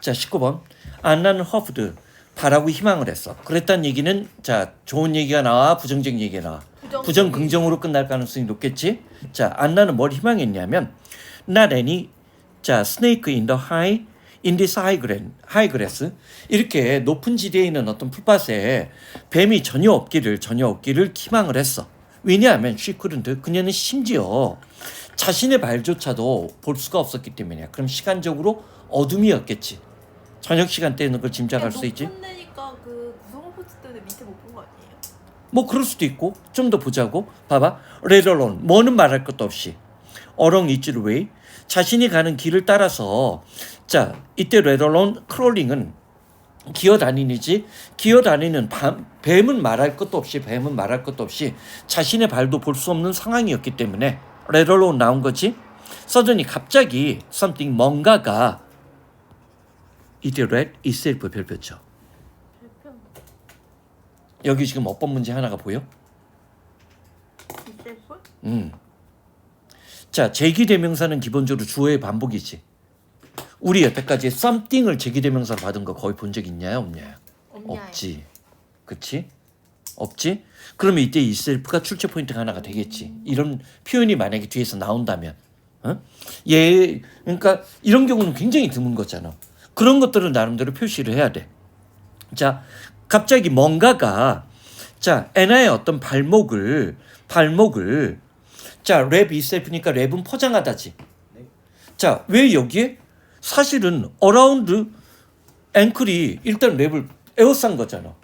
자 19번 안나는 허프드 바라고 희망을 했어. 그랬다는 얘기는 자 좋은 얘기가 나와 부정적인 얘기가 나와. 부정- 부정 긍정으로 끝날 가능성이 높겠지. 자 안나는 뭘 희망했냐면 not any 자 snake in the high in this high grass, high grass 이렇게 높은 지대에 있는 어떤 풀밭에 뱀이 전혀 없기를 전혀 없기를 희망을 했어. 왜냐하면 couldn't 그녀는 심지어 자신의 발조차도 볼 수가 없었기 때문이야. 그럼 시간적으로 어둠이었겠지. 저녁 시간대는 걸 짐작할 수 있지. 높은 데니까 그 구성 포트 때문에 밑에 못 본 거 아니에요? 뭐 그럴 수도 있고 좀 더 보자고. 봐봐. 레더론 뭐는 말할 것도 없이. 어렁 이지를 웨이? 자신이 가는 길을 따라서 자 이때 레더론 크롤링은 기어다니는지 기어다니는 밤, 뱀은 말할 것도 없이 뱀은 말할 것도 없이 자신의 발도 볼 수 없는 상황이었기 때문에 레더론 나온 거지. 서든이 갑자기 something 뭔가가 이때 red itself 별표죠 별표 여기 지금 어법 문제 하나가 보여? 걸? 음. 자, 제기 대명사는 기본적으로 주어의 반복이지. 우리 여태까지 something을 제기 대명사로 받은 거 거의 본 적 있냐요, 없냐요? 없냐요? 없지. 그치? 없지? 그러면 이때 이 셀프가 출제 포인트가 하나가 되겠지. 이런 표현이 만약에 뒤에서 나온다면. 어? 예, 그러니까 이런 경우는 굉장히 드문 거잖아. 그런 것들은 나름대로 표시를 해야 돼. 자, 갑자기 뭔가가 자, 에나의 어떤 발목을 발목을 자, 랩 이셀프니까 랩은 포장하다지. 자, 왜 여기에 사실은 어라운드 앵클이 일단 랩을 에워싼 거잖아.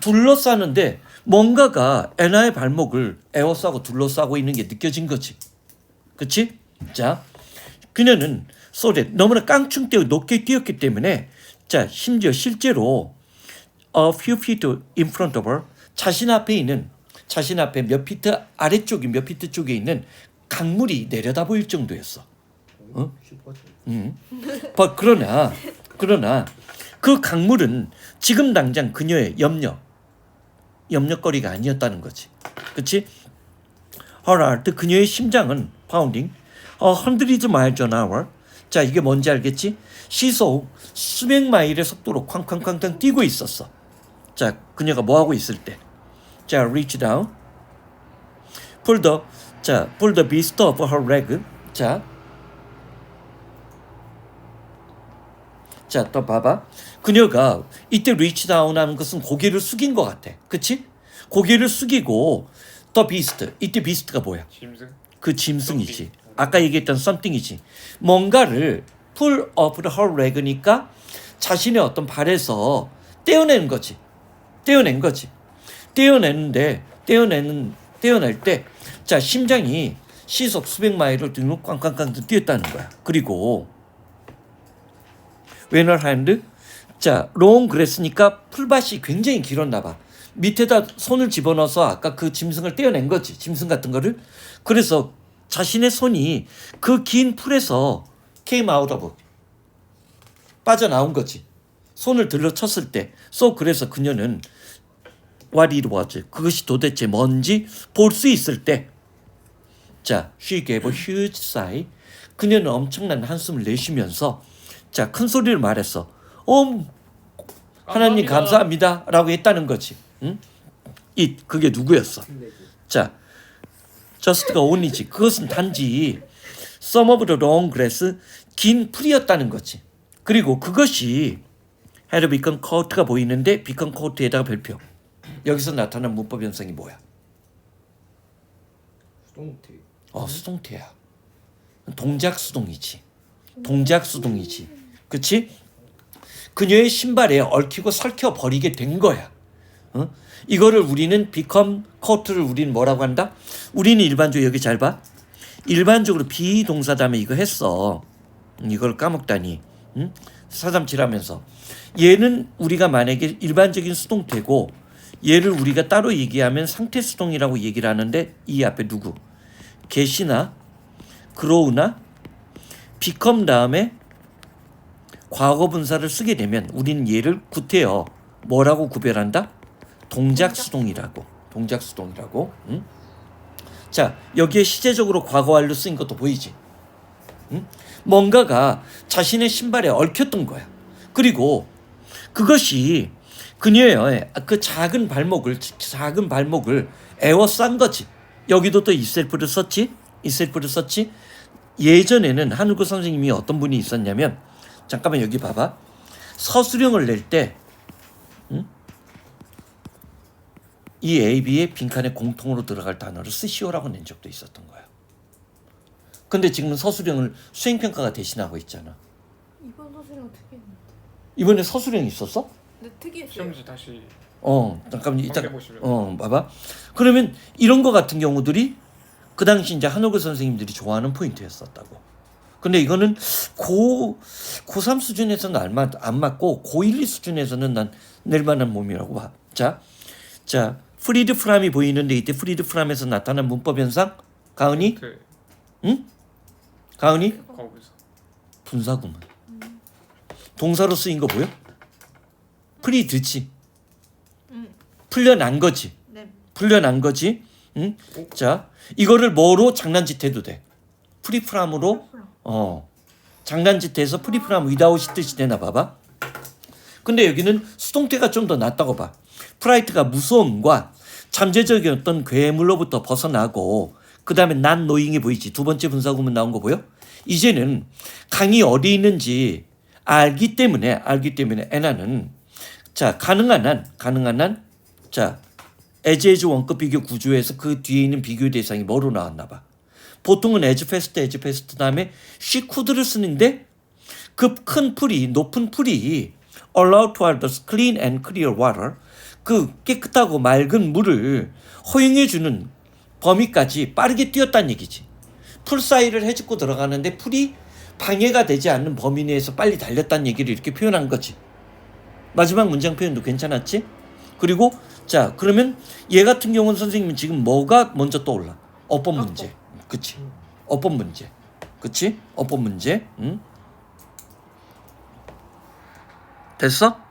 둘러싸는데 뭔가가 에나의 발목을 에워싸고 둘러싸고 있는 게 느껴진 거지. 그치? 자, 그녀는 소리 너무나 깡충 뛰어 높게 뛰었기 때문에 자, 심지어 실제로 a few feet in front of her 자신 앞에 있는 자신 앞에 몇 피트 아래쪽이 몇 피트 쪽에 있는 강물이 내려다 보일 정도였어. 어? 음. but 그러나 그러나 그 강물은 지금 당장 그녀의 염려 염려거리가 아니었다는 거지. 그렇지? Her 그녀의 심장은 pounding hundred miles an hour. 자 이게 뭔지 알겠지? 시속 수백 마일의 속도로 쾅쾅쾅쾅 뛰고 있었어. 자 그녀가 뭐 하고 있을 때? 자 reach down, pull the 자 pull the beast of her leg. 자 자, 또 봐봐. 그녀가 이때 리치 다운 하는 것은 고개를 숙인 것 같아. 그치? 고개를 숙이고, 더 비스트. 이때 비스트가 뭐야? 짐승? 그 짐승이지. 아까 얘기했던 something이지. 뭔가를 pull up the her leg니까 자신의 어떤 발에서 떼어내는 거지. 떼어낸 거지. 떼어내는데, 떼어내는, 떼어낼 때, 자, 심장이 시속 수백 마일을 등록 꽝꽝꽝 뛰었다는 거야. 그리고, 웨너 핸드 자, 롱 그랬으니까 풀밭이 굉장히 길었나 봐. 밑에다 손을 집어넣어서 아까 그 짐승을 떼어낸 거지. 짐승 같은 거를. 그래서 자신의 손이 그 긴 풀에서 came out of 빠져나온 거지. 손을 들러쳤을 때. so 그래서 그녀는 what it was 그것이 도대체 뭔지 볼 수 있을 때 자, she gave a huge sigh. 그녀는 엄청난 한숨을 내쉬면서 자, 큰 소리를 말했어. 어, 하나님 감사합니다. 라고 했다는 거지. 응? 이 그게 누구였어? 자, just가 only지. 그것은 단지 some of the long grass 긴 풀이었다는 거지. 그리고 그것이 had become coat가 보이는데 become coat에다가 별표. 여기서 나타난 문법 현상이 뭐야? 수동태 어, 수동태야. 동작 수동이지. 동작 수동이지. 그치? 그녀의 신발에 얽히고 설켜 버리게 된 거야. 어? 이거를 우리는 become coat를 우리는 뭐라고 한다? 우리는 일반적으로 여기 잘 봐. 일반적으로 비동사 다음에 이거 했어. 음, 이걸 까먹다니. 응? 사담칠하면서 얘는 우리가 만약에 일반적인 수동태고 얘를 우리가 따로 얘기하면 상태 수동이라고 얘기를 하는데 이 앞에 누구? get이나 grow나 become 다음에 과거 분사를 쓰게 되면 우리는 얘를 구태여 뭐라고 구별한다? 동작 수동이라고. 동작 수동이라고. 응? 자, 여기에 시제적으로 과거 완료 쓰인 것도 보이지? 응? 뭔가가 자신의 신발에 얽혔던 거야. 그리고 그것이 그녀의 그 작은 발목을 작은 발목을 에워싼 거지. 여기도 또 이셀프를 썼지. 이셀프를 썼지. 예전에는 한국어 선생님이 어떤 분이 있었냐면 잠깐만 여기 봐봐. 서술형을 낼 때 음? 이 A, B의 빈칸에 공통으로 들어갈 단어를 쓰시오라고 낸 적도 있었던 거야. 근데 지금은 서술형을 수행평가가 대신하고 있잖아. 이번 소설은 특이했는데. 이번에 서술형 있었어? 근데 특이했어요. 시험지 다시 어, 잠깐만 이따 넘겨보시면. 어, 봐봐. 그러면 이런 거 같은 경우들이 그 당시 이제 한옥을 선생님들이 좋아하는 포인트였었다고. 근데 이거는 고 고3 수준에서는 안, 맞, 안 맞고 고1, 2 수준에서는 난 낼 만한 몸이라고 봐. 자, 자, 프리드 프람이 보이는데 이때 프리드 프람에서 나타난 문법 현상 가은이 그 가은이 거기서 분사구문. 동사로 쓰인 거 보여? 프리드지. 음. 풀려난 거지. 네. 풀려난 거지. 응? 자, 이거를 뭐로 장난짓 해도 돼. 프리프람으로 어. 장난짓 해서 프리프람 위다웃이 뜻이 되나 봐봐. 근데 여기는 수동태가 좀 더 낫다고 봐. 프라이트가 무서움과 잠재적이었던 괴물로부터 벗어나고 그 다음에 난 노잉이 보이지. 두 번째 분사구문 나온 거 보여? 이제는 강이 어디 있는지 알기 때문에 알기 때문에 애나는 자 가능한 한 가능한 한자 에즈에즈 원급 비교 구조에서 그 뒤에 있는 비교 대상이 뭐로 나왔나 봐. 보통은 에즈 페스트 에즈 페스트 다음에 시쿠드를 쓰는데 그 큰 풀이 높은 풀이 allow towards clean and clear water 그 깨끗하고 맑은 물을 허용해 주는 범위까지 빠르게 뛰었다는 얘기지. 풀 사이를 해집고 들어가는데 풀이 방해가 되지 않는 범위 내에서 빨리 달렸다는 얘기를 이렇게 표현한 거지. 마지막 문장 표현도 괜찮았지? 그리고 자 그러면 얘 같은 경우는 선생님은 지금 뭐가 먼저 떠올라? 어법 문제, 그치? 어법 문제, 그치? 어법 문제, 응? 됐어?